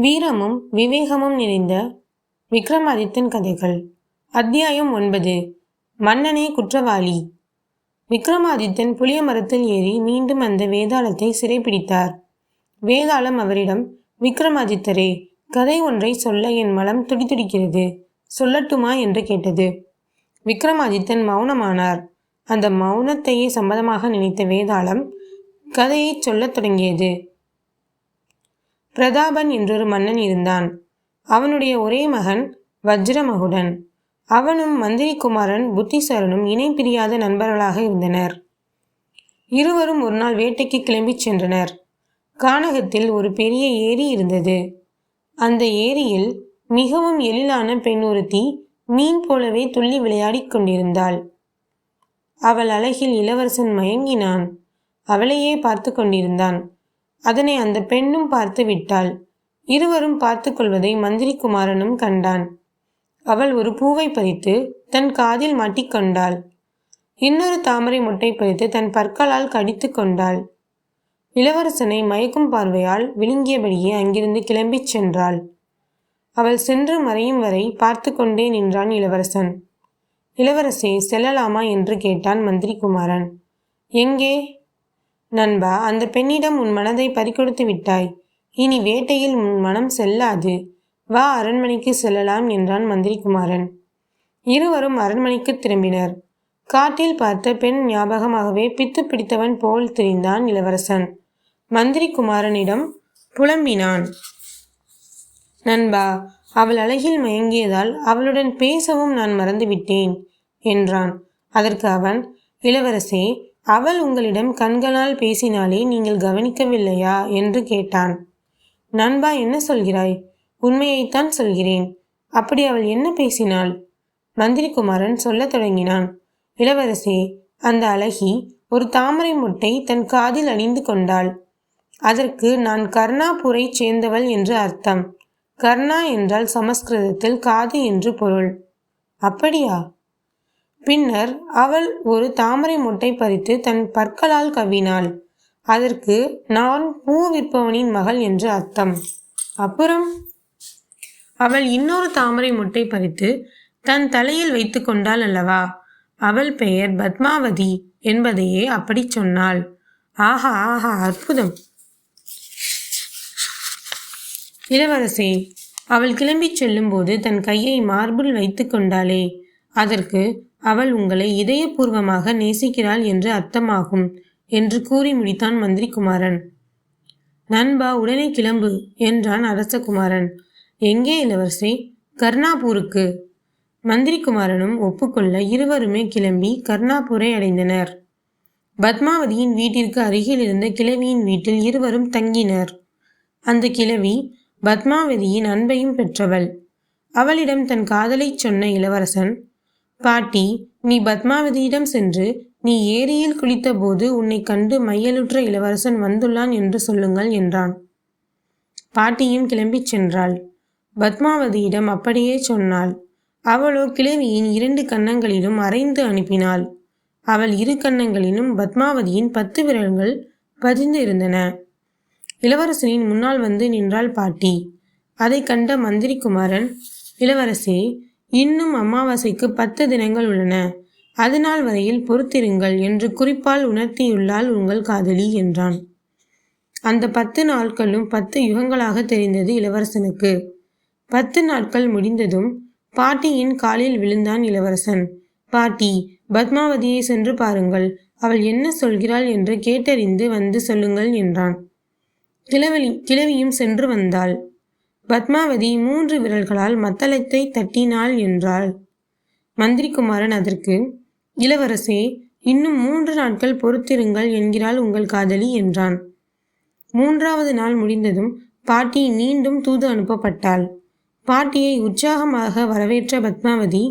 வீரமும் விவேகமும் நிறைந்த விக்ரமாதித்தன் கதைகள். அத்தியாயம் ஒன்பது. மன்னனே குற்றவாளி. விக்ரமாதித்தன் புளிய மரத்தில் ஏறி மீண்டும் அந்த வேதாளத்தை சிறைப்பிடித்தார் வேதாளம் அவரிடம் விக்ரமாதித்தரே கதை ஒன்றை சொல்ல என் மலம் துடிதுடிக்கிறது சொல்லட்டுமா? என்று கேட்டது. விக்ரமாதித்தன் மௌனமானார். அந்த மௌனத்தையே சம்மதமாக நினைத்த வேதாளம் கதையை சொல்லத் தொடங்கியது. பிரதாபன் என்றொரு மன்னன் இருந்தான். அவனுடைய ஒரே மகன் வஜ்ரமகுடன். அவனும் மந்திரிக்குமாரன் புத்திசரனும் இணை பிரியாத நண்பர்களாக இருந்தனர். இருவரும் ஒரு நாள் வேட்டைக்கு கிளம்பிச் சென்றனர். கானகத்தில் ஒரு பெரிய ஏரி இருந்தது. அந்த ஏரியில் மிகவும் எழிலான பெண் ஒருத்தி மீன் போலவே துள்ளி விளையாடிக் கொண்டிருந்தாள். அவள் அழகில் இளவரசன் மயங்கினான். அவளையே பார்த்து கொண்டிருந்தான். அதனை அந்த பெண்ணும் பார்த்து விட்டாள். இருவரும் பார்த்து கொள்வதை மந்திரி குமாரனும் கண்டான். அவள் ஒரு பூவை பறித்து தன் காதில் மாட்டிக்கொண்டாள் இன்னொரு தாமரை முட்டை பறித்து தன் பற்களால் கடித்து கொண்டாள். இளவரசனை மயக்கும் பார்வையால் விழுங்கியபடியே அங்கிருந்து கிளம்பிச் சென்றாள். அவள் சென்று மறையும் வரை பார்த்து கொண்டே நின்றான் இளவரசன். இளவரசே செல்லலாமா? என்று கேட்டான் மந்திரி குமாரன் எங்கே? நண்பா அந்த பெண்ணிடம் உன் மனதை பறிக்கொடுத்து விட்டாய். இனி வேட்டையில் உன் மனம் செல்லாது. வா அரண்மனைக்கு செல்லலாம் என்றான் மந்திரிக்குமாரன் இருவரும் அரண்மனைக்கு திரும்பினர். காட்டில் பார்த்த பெண் ஞாபகமாகவே பித்து பிடித்தவன் போல் திரிந்தான் இளவரசன். மந்திரிக்குமாரனிடம் புலம்பினான். நண்பா அவள் அழகில் மயங்கியதால் அவளுடன் பேசவும் நான் மறந்துவிட்டேன் என்றான். அதற்கு அவன் இளவரசே அவள் உங்களிடம் கண்களால் பேசினாலே நீங்கள் கவனிக்கவில்லையா? என்று கேட்டான். நண்பா என்ன சொல்கிறாய்? உண்மையைத்தான் சொல்கிறேன். அப்படி அவள் என்ன பேசினாள்? மந்திரிகுமாரன் சொல்லத் தொடங்கினான். இளவரசே அந்த அழகி ஒரு தாமரை முட்டை தன் காதில் அணிந்து கொண்டாள். அதற்கு நான் கர்ணாபூரை சேர்ந்தவள் என்று அர்த்தம். கர்ணா என்றால் சமஸ்கிருதத்தில் காது என்று பொருள். அப்படியா? பின்னர் அவள் ஒரு தாமரை முட்டை பறித்து தன் பற்களால் கவ்வினாள். அதற்கு நான் பூ விற்பவனின் மகள் என்று அர்த்தம். அப்புறம்? அவள் இன்னொரு தாமரை முட்டை பறித்து தன் தலையில் வைத்து கொண்டாள் அல்லவா? அவள் பெயர் பத்மாவதி என்பதையே அப்படி சொன்னாள். ஆஹா ஆஹா அற்புதம். இளவரசே அவள் கிளம்பிச் செல்லும்போது தன் கையை மார்பில் வைத்து கொண்டாளே. அதற்கு அவள் உங்களை இதயபூர்வமாக நேசிக்கிறாள் என்று அர்த்தமாகும் என்று கூறி முடித்தான் மந்திரிகுமாரன். நண்பா உடனே கிளம்பு என்றான் அரசகுமாரன். எங்கே இளவரசே? கர்ணாபூருக்கு. மந்திரிகுமாரனும் ஒப்புக்கொள்ள இருவருமே கிளம்பி கர்ணாபூரை அடைந்தனர். பத்மாவதியின் வீட்டிற்கு அருகில் இருந்த கிழவியின் வீட்டில் இருவரும் தங்கினர். அந்த கிழவி பத்மாவதியின் அன்பையும் பெற்றவள். அவளிடம் தன் காதலைச் சொன்ன இளவரசன் பாட்டி நீ பத்மாவதியிடம் சென்று நீ ஏரியில் குளித்தபோது உன்னை கண்டு மையலுற்ற இளவரசன் வந்துள்ளான் என்று சொல்லுங்கள் என்றான். பாட்டியும் கிளம்பிச் சென்றாள். பத்மாவதியிடம் அப்படியே சொன்னாள். அவளோ கிழவியின் இரண்டு கன்னங்களிலும் அரைந்து அனுப்பினாள். அவள் இரு கன்னங்களிலும் பத்மாவதியின் பத்து விரல்கள் பதிந்து இருந்தன. இளவரசனின் முன்னால் வந்து நின்றாள் பாட்டி. அதை கண்ட மந்திரி குமாரன் இளவரசே இன்னும் அமாவாசைக்கு பத்து தினங்கள் உள்ளன. அதுநாள் வரையில் பொறுத்திருங்கள் என்று குறிப்பால் உணர்த்தியுள்ளாள் உங்கள் காதலி என்றான். அந்த பத்து நாட்களும் பத்து யுகங்களாக தெரிந்தது இளவரசனுக்கு. பத்து நாட்கள் முடிந்ததும் பாட்டியின் காலில் விழுந்தான் இளவரசன். பாட்டி பத்மாவதியை சென்று பாருங்கள். அவள் என்ன சொல்கிறாள் என்று கேட்டறிந்து வந்து சொல்லுங்கள் என்றான். கிழவி கிழவியும் சென்று வந்தாள். பத்மாவதி மூன்று விரல்களால் மத்தளத்தை தட்டினாள் என்றாள். மந்திரிகுமாரன் அதற்கு இளவரசே இன்னும் மூன்று நாட்கள் பொறுத்திருங்கள் என்கிறாள் உங்கள் காதலி என்றான். மூன்றாவது நாள் முடிந்ததும் பாட்டி மீண்டும் தூது அனுப்பப்பட்டாள். பாட்டியை உற்சாகமாக வரவேற்ற பத்மாவதி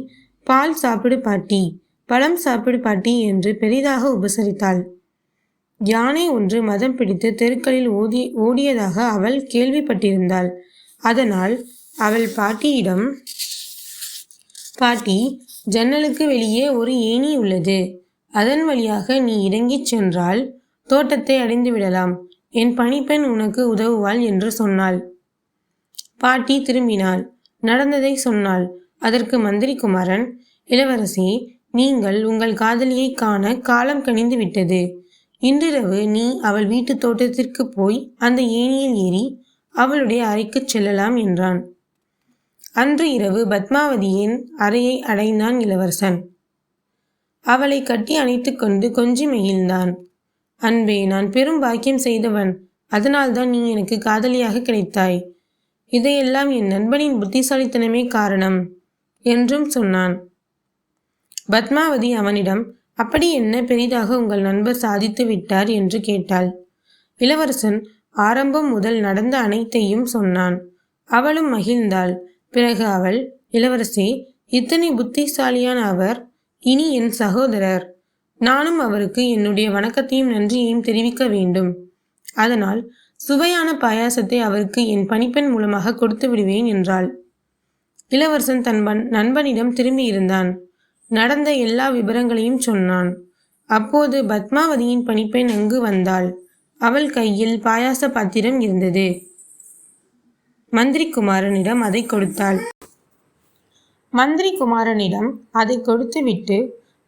பால் சாப்பிடு பாட்டி பழம் சாப்பிடு பாட்டி என்று பெரிதாக உபசரித்தாள். யானை ஒன்று மதம் பிடித்து தெருக்களில் ஓதி ஓடியதாக அவள் கேள்விப்பட்டிருந்தாள். அதனால் அவள் பாட்டியிடம் பாட்டி ஜன்னலுக்கு வெளியே ஒரு ஏணி உள்ளது. அதன் வழியாக நீ இறங்கிச் சென்றால் தோட்டத்தை அடைந்து விடலாம். என் பணிப்பெண் உனக்கு உதவுவாள் என்று சொன்னாள். பாட்டி திரும்பினாள். நடந்ததை சொன்னாள். அதற்கு மந்திரி குமாரன் இளவரசி நீங்கள் உங்கள் காதலியை காண காலம் கனிந்து விட்டது இன்றிரவு நீ அவள் வீட்டு தோட்டத்திற்கு போய் அந்த ஏணியில் ஏறி அவளுடைய அறைக்குச் செல்லலாம் என்றான். அன்று இரவு பத்மாவதியின் அறையை அடைந்தான் இளவரசன். அவளை கட்டி அணைத்து கொண்டு கொஞ்சி மகிழ்ந்தான் அன்பே நான் பெரும் பாக்கியம் செய்தவன். அதனால்தான் நீ எனக்கு காதலியாக கிடைத்தாய். இதையெல்லாம் என் நண்பனின் புத்திசாலித்தனமே காரணம் என்றும் சொன்னான். பத்மாவதி அவனிடம் அப்படி என்ன பெரிதாக உங்கள் நண்பர் சாதித்து விட்டார்? என்று கேட்டாள். இளவரசன் ஆரம்பம் முதல் நடந்த அனைத்தையும் சொன்னான். அவளும் மகிழ்ந்தாள். பிறகு அவள் இளவரசி இத்தனை புத்திசாலியான அவர் இனி என் சகோதரர். நானும் அவருக்கு என்னுடைய வணக்கத்தையும் நன்றியையும் தெரிவிக்க வேண்டும். அதனால் சுவையான பாயாசத்தை அவருக்கு என் பணிப்பெண் மூலமாக கொடுத்து விடுவேன் என்றாள். இளவரசன் தன் நண்பனிடம் திரும்பியிருந்தான் நடந்த எல்லா விவரங்களையும் சொன்னான். அப்போது பத்மாவதியின் பணிப்பெண் அங்கு வந்தாள். அவள் கையில் பாயாச பாத்திரம் இருந்தது. மந்திரி குமாரனிடம் அதை கொடுத்தாள். மந்திரி குமாரனிடம் அதை கொடுத்துவிட்டு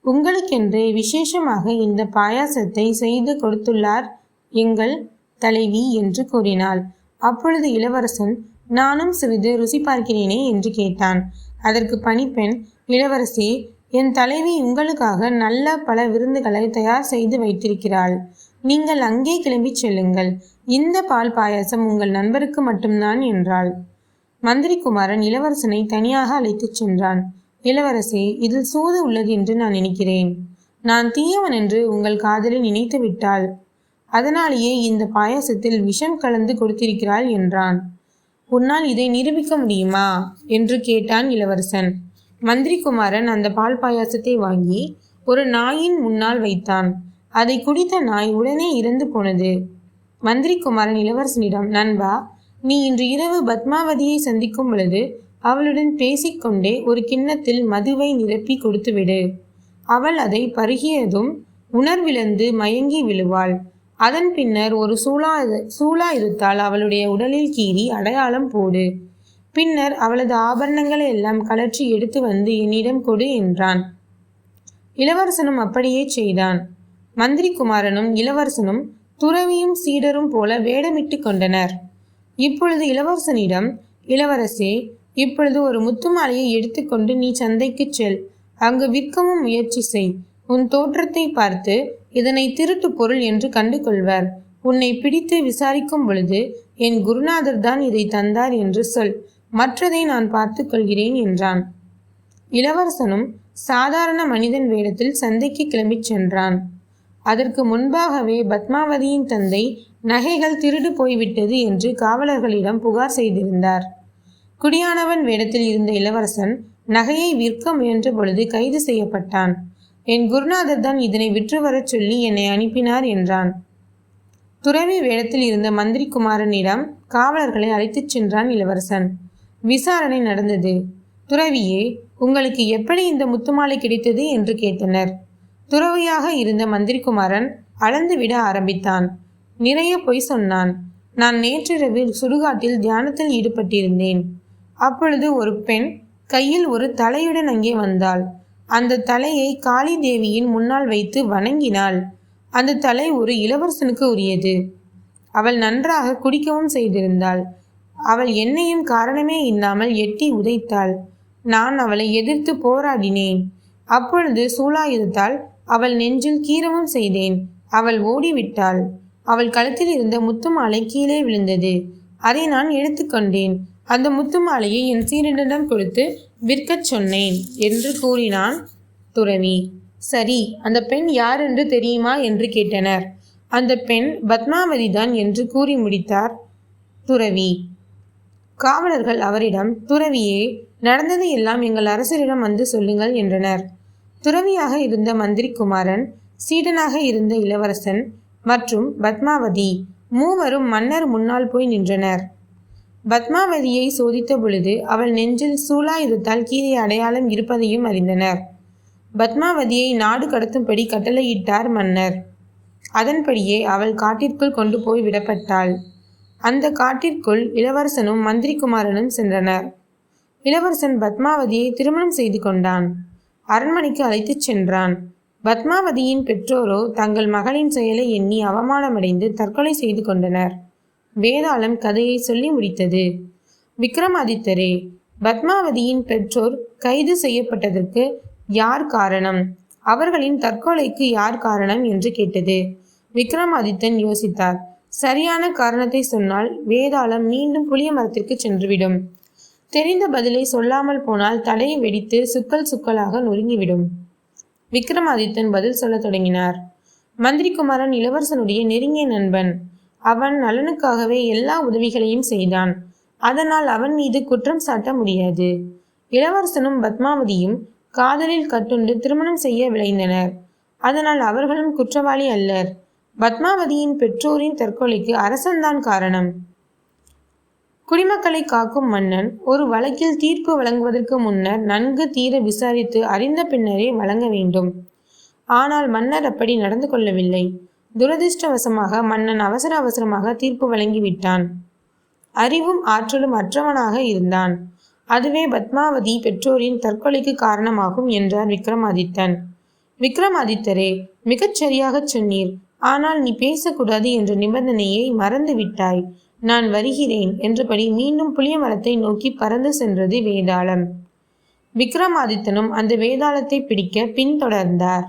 உங்களுக்கென்று விசேஷமாக இந்த பாயாசத்தை செய்து கொடுத்துள்ளார் எங்கள் தலைவி என்று கூறினாள். அப்பொழுது இளவரசன் நானும் சிறிது ருசி பார்க்கிறேனே என்று கேட்டான். அதற்கு பணிப்பெண் இளவரசி என் தலைவி உங்களுக்காக நல்ல பல விருந்துகளை தயார் செய்து வைத்திருக்கிறாள். நீங்கள் அங்கே கிளம்பிச் செல்லுங்கள். இந்த பால் பாயாசம் உங்கள் நண்பருக்கு மட்டும்தான் என்றாள். மந்திரி குமாரன் இளவரசனை தனியாக அழைத்துச் சென்றான். இளவரசே இதில் சூது உள்ளது என்று நான் நினைக்கிறேன். நான் தீயவன் என்று உங்கள் காதலை நினைத்து விட்டாள். அதனாலேயே இந்த பாயாசத்தில் விஷம் கலந்து கொடுத்திருக்கிறாள் என்றான். உன்னால் இதை நிரூபிக்க முடியுமா? என்று கேட்டான் இளவரசன். மந்திரி குமாரன் அந்த பால் பாயாசத்தை வாங்கி ஒரு நாயின் முன்னால் வைத்தான். அதை குடித்த நாய் உடனே இறந்து போனது. மந்திரிக்குமாரன் இளவரசனிடம் நண்பா நீ இன்று இரவு பத்மாவதியை சந்திக்கும் பொழுது அவளுடன் பேசிக்கொண்டே ஒரு கிண்ணத்தில் மதுவை நிரப்பி கொடுத்துவிடு. அவள் அதை பருகியதும் உணர்விழந்து மயங்கி விழுவாள். அதன் பின்னர் ஒரு சூளா சூளா இருத்தால் அவளுடைய உடலில் கீறி அடையாளம் போடு. பின்னர் அவளது ஆபரணங்களை எல்லாம் கலற்றி எடுத்து வந்து என்னிடம் கொடு என்றான். இளவரசனும் அப்படியே செய்தான். மந்திரி குமாரனும் இளவரசனும் துறவியும் சீடரும் போல வேடமிட்டு கொண்டனர். இப்பொழுது இளவரசனிடம் இளவரசே இப்பொழுது ஒரு முத்துமாலையை எடுத்துக்கொண்டு நீ சந்தைக்கு செல். அங்கு விற்கவும் முயற்சி செய். உன் தோற்றத்தை பார்த்து இதனை திருட்டு பொருள் என்று கண்டு கொள்வர் உன்னை பிடித்து விசாரிக்கும் பொழுது என் குருநாதர் தான் இதை தந்தார் என்று சொல். மற்றதை நான் பார்த்து கொள்கிறேன் என்றான். இளவரசனும் சாதாரண மனிதன் வேடத்தில் சந்தைக்கு கிளம்பிச் சென்றான். அதற்கு முன்பாகவே பத்மாவதியின் தந்தை நகைகள் திருடு போய்விட்டது என்று காவலர்களிடம் புகார் செய்திருந்தார். குடியானவன் வேடத்தில் இருந்த இளவரசன் நகையை விற்க முயன்ற பொழுது கைது செய்யப்பட்டான். என் குருநாதர் தான் இதனை விற்று வரச் சொல்லி என்னை அனுப்பினார் என்றான். துறவி வேடத்தில் இருந்த மந்திரி குமாரனிடம் காவலர்களை அழைத்துச் சென்றான் இளவரசன். விசாரணை நடந்தது. துறவியே உங்களுக்கு எப்படி இந்த முத்துமாலை கிடைத்தது? என்று கேட்டனர். துறவியாக இருந்த மந்திரிகுமாரன் அளந்து விட ஆரம்பித்தான். நிறைய பொய் சொன்னான். நான் நேற்றிரவில் சுடுகாட்டில் தியானத்தில் ஈடுபட்டிருந்தேன். அப்பொழுது ஒரு பெண் கையில் ஒரு தலையுடன் அங்கே வந்தாள். அந்த தலையை காளி தேவியின் முன்னால் வைத்து வணங்கினாள். அந்த தலை ஒரு இளவரசனுக்கு உரியது. அவள் நன்றாக குடிக்கவும் செய்திருந்தாள். அவள் என்னையும் காரணமே இல்லாமல் எட்டி உதைத்தாள். நான் அவளை எதிர்த்து போராடினேன். அப்பொழுது சூளாயுதத்தால் அவள் நெஞ்சில் கீரவும் செய்தேன். அவள் ஓடிவிட்டாள். அவள் கழுத்தில் இருந்த முத்துமாலை கீழே விழுந்தது. அதை நான் எடுத்துக்கொண்டேன் அந்த முத்துமாலையை என் சீரனிடம் கொடுத்து விற்கச் சொன்னேன் என்று கூறினான் துறவி. சரி அந்த பெண் யார் என்று தெரியுமா என்று கேட்டனர். அந்த பெண் பத்மாவதி தான் என்று கூறி முடித்தார் துறவி. காவலர்கள் அவரிடம் துறவியே நடந்ததை எல்லாம் எங்கள் அரசரிடம் வந்து சொல்லுங்கள் என்றனர். துறவியாக இருந்த மந்திரி குமாரன் சீடனாக இருந்த இளவரசன் மற்றும் பத்மாவதி மூவரும் மன்னர் முன்னால் போய் நின்றனர். பத்மாவதியை சோதித்த பொழுது அவள் நெஞ்சில் சூலாயுதத்தால் கீழே அடையாளம் இருப்பதையும் அறிந்தனர். பத்மாவதியை நாடு கடத்தும்படி கட்டளையிட்டார் மன்னர். அதன்படியே அவள் காட்டிற்குள் கொண்டு போய் விடப்பட்டாள். அந்த காட்டிற்குள் இளவரசனும் மந்திரிகுமாரனும் சென்றனர். இளவரசன் பத்மாவதியை திருமணம் செய்து கொண்டான். அரண்மனைக்கு அழைத்துச் சென்றான். பத்மாவதியின் பெற்றோரோ தங்கள் மகளின் செயலை எண்ணி அவமானமடைந்து தற்கொலை செய்து கொண்டனர். வேதாளம் கதையை சொல்லி முடித்தது. விக்ரமாதித்தரே பத்மாவதியின் பெற்றோர் கைது செய்யப்பட்டதற்கு யார் காரணம்? அவர்களின் தற்கொலைக்கு யார் காரணம் என்று கேட்டது. விக்ரமாதித்தன் யோசித்தார். சரியான காரணத்தை சொன்னால் வேதாளம் மீண்டும் புளிய மரத்திற்கு சென்றுவிடும். தெரிந்த பதிலை சொல்லாமல் போனால் தலையை வெடித்து சுக்கல் சுக்கலாக நொறுங்கிவிடும். விக்ரமாதித்தன் பதில் சொல்லத் தொடங்கினார். மந்திரிகுமாரன் இளவரசனுடைய நெருங்கிய நண்பன். அவன் நலனுக்காகவே எல்லா உதவிகளையும் செய்தான். அதனால் அவன் மீது குற்றம் சாட்ட முடியாது. இளவரசனும் பத்மாவதியும் காதலில் கட்டுண்டு திருமணம் செய்ய விளைந்தனர் அதனால் அவர்களும் குற்றவாளி அல்லர். பத்மாவதியின் பெற்றோரின் தற்கொலைக்கு அரசன்தான் காரணம். குடிமக்களை காக்கும் மன்னன் ஒரு வழக்கில் தீர்ப்பு வழங்குவதற்கு முன்னர் நன்கு தீர விசாரித்து அறிந்த பின்னரே வழங்க வேண்டும். ஆனால் மன்னர் அப்படி நடந்து கொள்ளவில்லை. துரதிருஷ்டவசமாக மன்னன் அவசர அவசரமாக தீர்ப்பு வழங்கிவிட்டான். அறிவும் ஆற்றலும் அற்றவனாக இருந்தான். அதுவே பத்மாவதி பெற்றோரின் தற்கொலைக்கு காரணமாகும் என்றார் விக்ரமாதித்தன். விக்ரமாதித்தரே மிகச் சரியாகச் சொன்னீர். ஆனால் நீ பேசக்கூடாது என்ற நிபந்தனையை மறந்துவிட்டாய். நான் வருகிறேன் என்றபடி மீண்டும் புளிய மரத்தை நோக்கி பறந்து சென்றது வேதாளம். விக்ரமாதித்தனும் அந்த வேதாளத்தை பிடிக்க பின்தொடர்ந்தார்.